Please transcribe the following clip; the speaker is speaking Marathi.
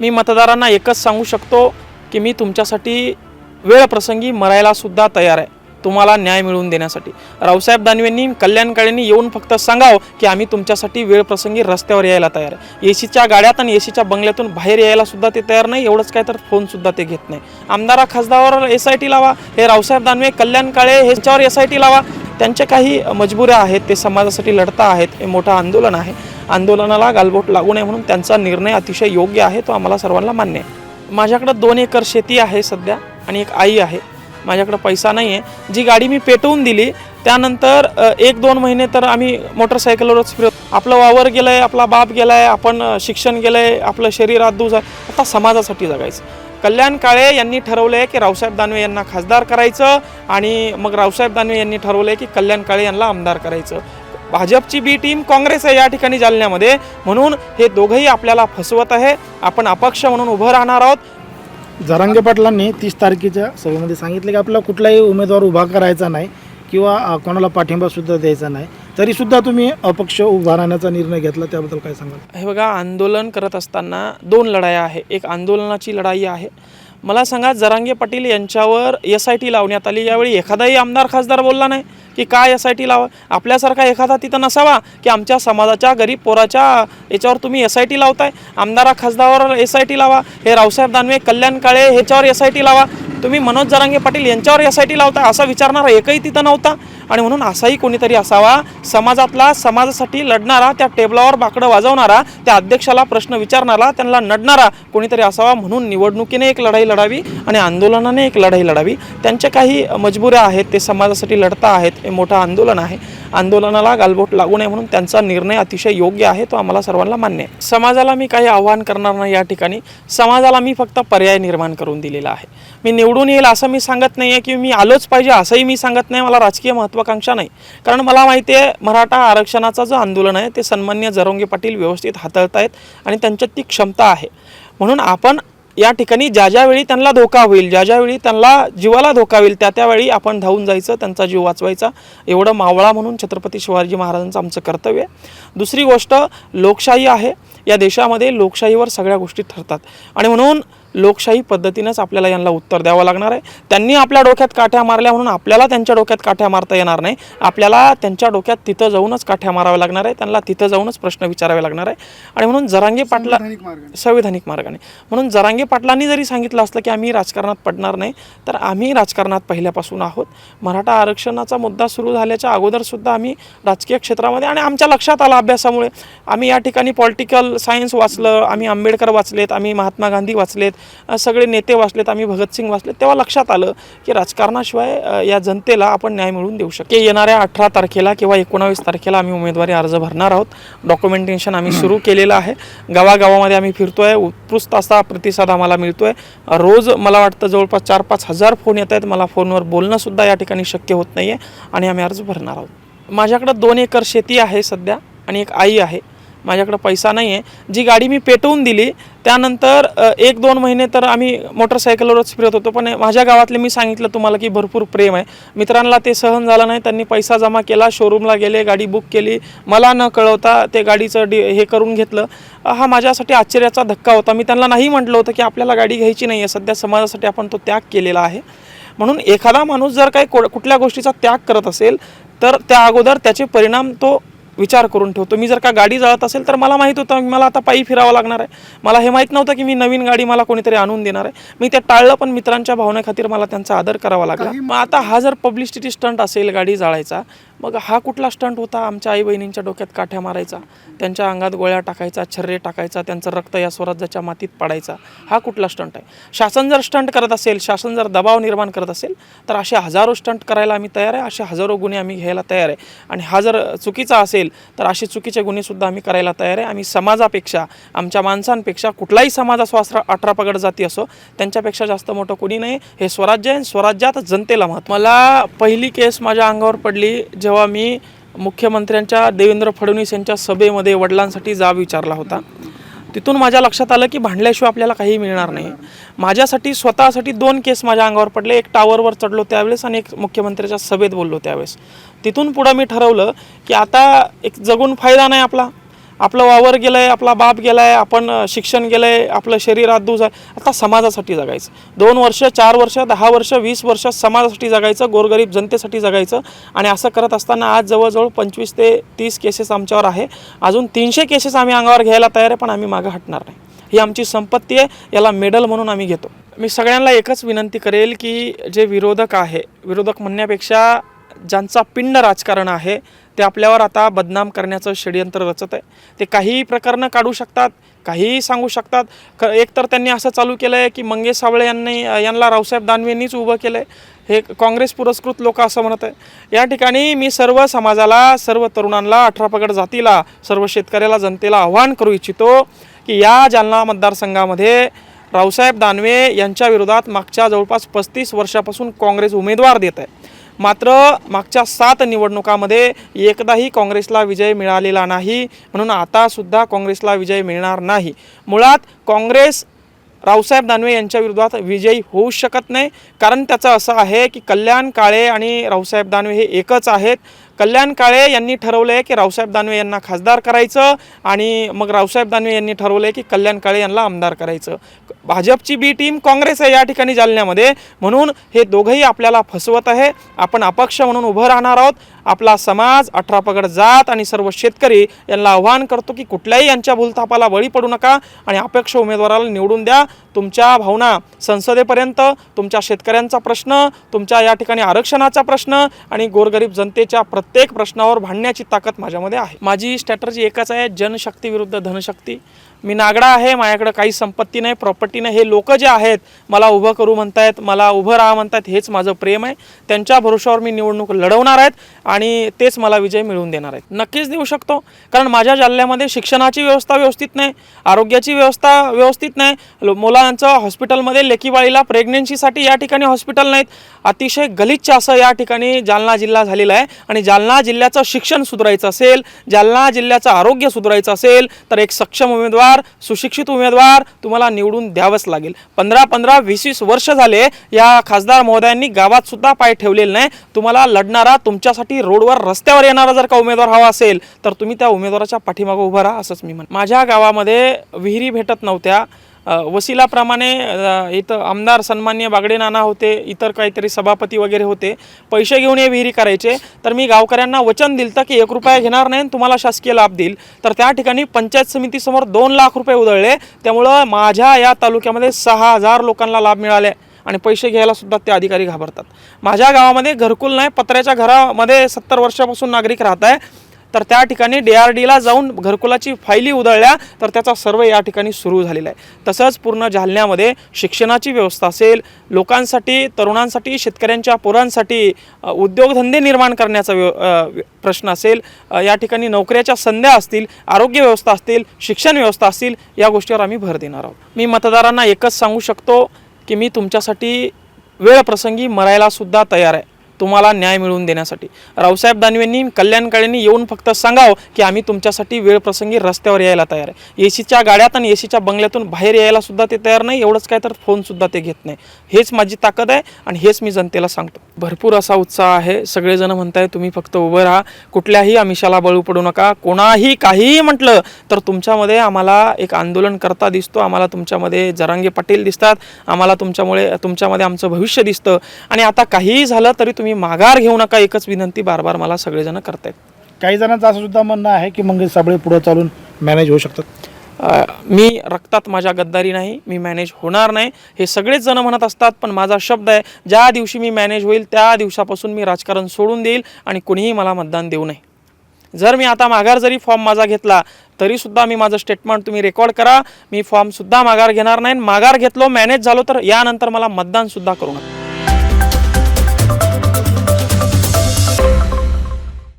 मी मतदारांना एकच सांगू शकतो की मी तुमच्यासाठी वेळ प्रसंगी तयार आहे. तुम्हाला न्याय मिळवून देण्यासाठी. रावसाहेब दानवेंनी कल्याण काळेंनी येऊन फक्त सांगावं की आम्ही तुमच्यासाठी वेळप्रसंगी रस्त्यावर यायला तयार आहे. एसीच्या गाड्यात आणि एसीच्या बंगल्यातून बाहेर यायला सुद्धा ते तयार नाही एवढंच काय तर फोनसुद्धा ते घेत नाही. आमदारा खासदारावर एस आय टी लावा हे रावसाहेब दानवे कल्याण काळे ह्याच्यावर एस आय टी लावा. त्यांच्या काही मजबुऱ्या आहेत ते समाजासाठी लढता आहेत हे मोठं आंदोलन आहे. आंदोलनाला गालबोट लागू नये म्हणून त्यांचा निर्णय अतिशय योग्य आहे तो आम्हाला सर्वांना मान्य आहे. माझ्याकडं दोन एकर शेती आहे सध्या आणि एक आई आहे. माझ्याकडं पैसा नाही आहे जी गाडी मी पेटवून दिली त्यानंतर एक दोन महिने तर आम्ही मोटरसायकलवरच फिरत आपलं वावर गेलं आहे आपला बाप गेला आहे आपण शिक्षण गेलं आहे आपलं शरीर आदूज आहे आता समाजासाठी जगायचं. कल्याण काळे यांनी ठरवलं आहे की रावसाहेब दानवे यांना खासदार करायचं आणि मग रावसाहेब दानवे यांनी ठरवलं आहे की कल्याण काळे यांना आमदार करायचं. भाजपची बी टीम काँग्रेस आहे या ठिकाणी जालन्यामध्ये. म्हणून हे दोघंही आपल्याला फसवत आहे. आपण अपक्ष म्हणून उभं राहणार आहोत. जरांगे पाटलांनी तीस तारखेच्या सभेमध्ये सांगितले की आपला कुठलाही उमेदवार उभा करायचा नाही किंवा कोणाला पाठिंबा सुद्धा द्यायचा नाही. तरी सुद्धा तुम्ही अपक्ष उभा राहण्याचा निर्णय घेतला. त्याबद्दल काय सांगाल? हे बघा आंदोलन करत असताना दोन लढाया आहे एक आंदोलनाची लढाई आहे. मला सांगा जरांगे पाटील यांच्यावर एस आय टी लावण्यात आली. यावेळी एखादाही आमदार खासदार बोलला नाही की काय एस आय टी लावा? आपल्यासारखा एखादा तिथं नसावा की आमच्या समाजाच्या गरीब पोराच्या याच्यावर तुम्ही एस आय टी लावताय? आमदारा खासदारावर एस आय टी लावा. हे रावसाहेब दानवे कल्याण काळे ह्याच्यावर एस आय टी लावा. तुम्ही मनोज जरांगे पाटील यांच्यावर एस आय टी लावता असा विचारणारा एकही तिथं नव्हता. आणि म्हणून असाही कोणीतरी असावा समाजातला समाजासाठी लढणारा त्या टेबलावर बाकडं वाजवणारा त्या अध्यक्षाला प्रश्न विचारणारा त्यांना नडणारा कोणीतरी असावा म्हणून निवडणुकीने एक लढाई लढावी आणि आंदोलनाने एक लढाई लढावी. त्यांच्या काही मजबुऱ्या आहेत ते समाजासाठी लढता आहेत हे मोठं आंदोलन आहे. आंदोलनाला गालबोट लागू नये म्हणून त्यांचा निर्णय अतिशय योग्य आहे तो आम्हाला सर्वांना मान्य आहे. समाजाला मी काही आव्हान करणार नाही या ठिकाणी. समाजाला मी फक्त पर्याय निर्माण करून दिलेला आहे. मी निवडून येईल असं मी सांगत नाही आहे की मी आलोच पाहिजे असंही मी सांगत नाही. मला राजकीय महत्त्वाकांक्षा नाही. कारण मला माहिती आहे मराठा आरक्षणाचं जो आंदोलन आहे ते सन्मान्य जरोंगे पाटील व्यवस्थित हाताळत आहेत आणि त्यांच्यात ती क्षमता आहे. म्हणून आपण या ठिकाणी ज्या ज्यावेळी त्यांना धोका होईल ज्या ज्यावेळी त्यांना जीवाला धोका होईल त्या त्यावेळी आपण धावून जायचं त्यांचा जीव वाचवायचा. एवढं मावळा म्हणून छत्रपती शिवाजी महाराजांचं आमचं कर्तव्य आहे. दुसरी गोष्ट लोकशाही आहे. या देशामध्ये लोकशाहीवर सगळ्या गोष्टी ठरतात. आणि म्हणून लोकशाही पद्धतीनंच आपल्याला यांना उत्तर द्यावं लागणार आहे. त्यांनी आपल्या डोक्यात काठ्या मारल्या म्हणून आपल्याला त्यांच्या डोक्यात काठ्या मारता येणार नाही. आपल्याला त्यांच्या डोक्यात तिथं जाऊनच काठ्या माराव्या लागणार आहे. त्यांना तिथं जाऊनच प्रश्न विचारावे लागणार आहे. आणि म्हणून जरांगे पाटला संविधानिक मार्गाने. म्हणून जरांगे पाटलांनी जरी सांगितलं असलं की आम्ही राजकारणात पडणार नाही तर आम्ही राजकारणात पहिल्यापासून आहोत. मराठा आरक्षणाचा मुद्दा सुरू झाल्याच्या अगोदरसुद्धा आम्ही राजकीय क्षेत्रामध्ये आणि आमच्या लक्षात आलं अभ्यासामुळे. आम्ही या ठिकाणी पॉलिटिकल सायन्स वाचलं आम्ही आंबेडकर वाचलेत आम्ही महात्मा गांधी वाचलेत. सगळे नेते वाचलेत आम्ही भगतसिंग वाचलेत तेव्हा लक्षात आलं की राजकारणाशिवाय या जनतेला आपण न्याय मिळवून देऊ शकतो येणाऱ्या अठरा तारखेला किंवा एकोणावीस तारखेला आम्ही उमेदवारी अर्ज भरणार आहोत. डॉक्युमेंटेशन आम्ही सुरू केलेलं आहे. गावागावामध्ये आम्ही फिरतोय उत्कृष्ट असा प्रतिसाद आम्हाला मिळतोय. रोज मला वाटतं जवळपास चार पाच हजार फोन येत आहेत. मला फोनवर बोलणंसुद्धा या ठिकाणी शक्य होत नाही आहे आणि आम्ही अर्ज भरणार आहोत. माझ्याकडं दोन एकर शेती आहे सध्या आणि एक आई आहे. माझ्याकडं पैसा नाही आहे जी गाडी मी पेटवून दिली त्यानंतर एक दोन महिने तर आम्ही मोटरसायकलवरच फिरत होतो. पण माझ्या गावातले मी सांगितलं तुम्हाला की भरपूर प्रेम आहे. मित्रांना ते सहन झालं नाही त्यांनी पैसा जमा केला शोरूमला गेले गाडी बुक केली. मला न कळवता ते गाडीचं डी हे करून घेतलं. हा माझ्यासाठी आश्चर्याचा धक्का होता. मी त्यांना नाही म्हटलं होतं की आपल्याला गाडी घ्यायची नाही आहे सध्या समाजासाठी आपण तो त्याग केलेला आहे. म्हणून एखादा माणूस जर काही को कुठल्या गोष्टीचा त्याग करत असेल तर त्या अगोदर त्याचे परिणाम तो विचार करून ठेवतो. मी जर का गाडी जळत असेल तर मला माहीत होतं मला आता पायी फिरावं लागणार आहे. मला हे माहीत नव्हतं की मी नवीन गाडी मला कोणीतरी आणून देणार आहे. मी ते टाळलं पण मित्रांच्या भावनेखातीर मला त्यांचा आदर करावा लागला. मग आता हा जर पब्लिसिटी स्टंट असेल गाडी जाळायचा मग हा कुठला स्टंट होता? आमच्या आई बहिणींच्या डोक्यात काठ्या मारायचा. त्यांच्या अंगात गोळ्या टाकायचा छर्रे टाकायचा त्यांचं रक्त या स्वराज्याच्या मातीत पाडायचा. हा कुठला स्टंट आहे? शासन जर स्टंट करत असेल शासन जर दबाव निर्माण करत असेल तर असे हजारो स्टंट करायला आम्ही तयार आहे असे हजारो गुन्हे आम्ही घ्यायला तयार आहे. आणि हा जर चुकीचा असेल तर असे चुकीचे गुन्हेसुद्धा आम्ही करायला तयार आहे. आम्ही समाजापेक्षा आमच्या माणसांपेक्षा कुठलाही समाज असो अठरा अठरा पगड जाती असो त्यांच्यापेक्षा जास्त मोठं कोणी नाही. हे स्वराज्य आहे स्वराज्यात जनतेला महत्त्व मला पहिली केस माझ्या अंगावर पडली जेव्हा मी मुख्यमंत्र्यांच्या देवेंद्र फडणवीस यांच्या सभेमध्ये वडिलांसाठी जाब विचारला होता तिथून माझ्या लक्षात आलं की भांडल्याशिवाय आपल्याला काही मिळणार नाही. माझ्यासाठी स्वतःसाठी दोन केस माझ्या अंगावर पडले एक टावरवर चढलो त्यावेळेस आणि एक मुख्यमंत्र्याच्या सभेत बोललो त्यावेळेस. तिथून पुढं मी ठरवलं की आता एक जगून फायदा नाही आपला. आपलं वावर गेलं आहे आपला बाप गेला आहे आपण शिक्षण गेलं आहे आपलं शरीर दूज आहे आता समाजासाठी जगायचं. दोन वर्ष चार वर्ष दहा वर्ष वीस वर्ष समाजासाठी जगायचं गोरगरीब जनतेसाठी जगायचं. आणि असं करत असताना आज जवळजवळ पंचवीस ते तीस केसेस आमच्यावर आहे. अजून तीनशे केसेस आम्ही अंगावर घ्यायला तयार आहे पण आम्ही मागं हटणार नाही. ही आमची संपत्ती आहे याला मेडल म्हणून आम्ही घेतो. मी सगळ्यांना एकच विनंती करेल की जे विरोधक आहे विरोधक म्हणण्यापेक्षा ज्यांचा पिंड राजकारण आहे ते आपल्यावर आता बदनाम करण्याचं षडयंत्र रचत आहे. ते काहीही प्रकरणं काढू शकतात काहीही सांगू शकतात. क एकतर त्यांनी असं चालू केलं आहे की मंगेश साबळे यांनी यांना रावसाहेब दानवेंनीच उभं केलं आहे हे काँग्रेस पुरस्कृत लोक असं म्हणत आहे. या ठिकाणी मी सर्व समाजाला सर्व तरुणांना अठरा पगड जातीला सर्व शेतकऱ्याला जनतेला आव्हान करू इच्छितो की या जालना मतदारसंघामध्ये रावसाहेब दानवे यांच्या विरोधात मागच्या जवळपास पस्तीस वर्षापासून काँग्रेस उमेदवार देत आहे. मात्र मागच्या सात निवडणुकामध्ये एकदाही काँग्रेसला विजय मिळालेला नाही. म्हणून आतासुद्धा काँग्रेसला विजय मिळणार नाही. मुळात काँग्रेस रावसाहेब दानवे यांच्या विरोधात विजयी होऊ शकत नाही. कारण त्याचं असं आहे की कल्याण काळे आणि रावसाहेब दानवे हे एकच आहेत. कल्याण काळे यांनी ठरवलं आहे की रावसाहेब दानवे यांना खासदार करायचं आणि मग रावसाहेब दानवे यांनी ठरवलं आहे की कल्याण काळे यांना आमदार करायचं. भाजपची बी टीम काँग्रेस आहे या ठिकाणी जालन्यामध्ये. म्हणून हे दोघंही आपल्याला फसवत आहे. आपण अपक्ष म्हणून उभं राहणार आहोत. आपला समाज अठरा पगड जात आणि सर्व शेतकरी यांना आव्हान करतो की कुठल्याही यांच्या भूलथापाला बळी पडू नका आणि अपेक्ष उमेदवाराला निवडून द्या. तुमच्या भावना संसदेपर्यंत तुमच्या शेतकऱ्यांचा प्रश्न तुमच्या या ठिकाणी आरक्षणाचा प्रश्न आणि गोरगरीब जनतेच्या प्र प्रत्येक प्रश्नावर भांडण्याची ताकद माझ्यामध्ये आहे. माझी स्ट्रॅटर्जी एकच आहे जनशक्ती विरुद्ध धनशक्ती. मी नागडा आहे माझ्याकडं काही संपत्ती नाही प्रॉपर्टी नाही. हे लोक जे आहेत मला उभं करू म्हणतायत मला उभं राहा म्हणतायत हेच माझं प्रेम आहे. त्यांच्या भरोशावर मी निवडणूक लढवणार आहेत आणि तेच मला विजय मिळवून देणार आहेत. नक्कीच देऊ शकतो कारण माझ्या जालन्यामध्ये शिक्षणाची व्यवस्था व्यवस्थित नाही आरोग्याची व्यवस्था व्यवस्थित नाही. मुलांचं हॉस्पिटलमध्ये लेकीबाळीला प्रेग्नेन्सीसाठी या ठिकाणी हॉस्पिटल नाहीत. अतिशय गलिच्छ असं या ठिकाणी जालना जिल्हा झालेला आहे. आणि जालना जिल्ह्याचं शिक्षण सुधारायचं असेल जालना जिल्ह्याचं आरोग्य सुधारायचं असेल तर एक सक्षम उमेदवार सुशिक्षित उमेदवार तुम्हाला निवडून द्यावंच लागेल. पंधरा पंधरा वीस वीस वर्ष झाले या खासदार महोदयांनी गावात सुद्धा पाय ठेवलेले नाही. तुम्हाला लढणारा तुमच्यासाठी रोडवर रस्त्यावर येणारा जर का उमेदवार हवा असेल तर तुम्ही त्या उमेदवाराच्या पाठीमागं उभं राहा असंच मी म्हण माझ्या गावामध्ये विहिरी भेटत नव्हत्या. वसिलाप्रमाणे इथं आमदार सन्मान्य बागडे नाना होते इतर काहीतरी सभापती वगैरे होते पैसे घेऊन हे विहिरी करायचे. तर मी गावकऱ्यांना वचन दिलं की एक रुपया घेणार नाही आणि तुम्हाला शासकीय लाभ देईल. तर त्या ठिकाणी पंचायत समितीसमोर दोन लाख रुपये उधळले. त्यामुळं माझ्या या तालुक्यामध्ये सहा हजार लोकांना लाभ मिळाले आणि पैसे घ्यायला सुद्धा ते अधिकारी घाबरतात. माझ्या गावामध्ये घरकुल नाही पत्र्याच्या घरामध्ये सत्तर वर्षापासून नागरिक राहत आहे तर त्या ठिकाणी डी आर डीला जाऊन घरकुलाची फायली उधळल्या तर त्याचा सर्वे या ठिकाणी सुरू झालेला आहे. तसंच पूर्ण जालन्यामध्ये शिक्षणाची व्यवस्था असेल लोकांसाठी तरुणांसाठी शेतकऱ्यांच्या पोरांसाठी उद्योगधंदे निर्माण करण्याचा व्य- प्रश्न असेल या ठिकाणी नोकऱ्याच्या संध्या असतील आरोग्य व्यवस्था असतील शिक्षण व्यवस्था असतील या गोष्टीवर आम्ही भर देणार आहोत. मी मतदारांना एकच सांगू शकतो की मी तुमच्यासाठी वेळप्रसंगी मरायला सुद्धा तयार आहे. तुम्हाला न्याय मिळवून देण्यासाठी. रावसाहेब दानवेंनी कल्याणकाळींनी येऊन फक्त सांगावं की आम्ही तुमच्यासाठी वेळप्रसंगी रस्त्यावर यायला तयार आहे. एसीच्या गाड्यात आणि एसीच्या बंगल्यातून बाहेर यायला सुद्धा ते तयार नाही एवढंच काय तर फोनसुद्धा ते घेत नाही. हेच माझी ताकद आहे आणि हेच मी जनतेला सांगतो. भरपूर असा उत्साह आहे. सगळेजण म्हणताय तुम्ही फक्त उभं राहा. कुठल्याही आमिषाला बळू पडू नका. कोणाही काहीही म्हटलं तर तुमच्यामध्ये आम्हाला एक आंदोलन करता दिसतो. आम्हाला तुमच्यामध्ये जरांगे पाटील दिसतात. आम्हाला तुमच्यामुळे तुमच्यामध्ये आमचं भविष्य दिसतं. आणि आता काहीही झालं तरी तुम्ही तुम्ही माघार घेऊ नका एकच विनंती बार बार मला सगळेजण करतायत. काही जणांचं असं सुद्धा म्हणणं आहे की मंगेश साबळे पुढे चालून मॅनेज होऊ शकतात? अ, मी रक्तात माझ्या गद्दारी नाही मी मॅनेज होणार नाही. हे सगळेच जण म्हणत असतात पण माझा शब्द आहे ज्या दिवशी मी मॅनेज होईल त्या दिवसापासून मी राजकारण सोडून देईल आणि कुणीही मला मतदान देऊ नये. जर मी आता माघार जरी फॉर्म माझा घेतला तरीसुद्धा मी माझं स्टेटमेंट तुम्ही रेकॉर्ड करा. मी फॉर्मसुद्धा माघार घेणार नाही. माघार घेतलो मॅनेज झालो तर यानंतर मला मतदानसुद्धा करू नका.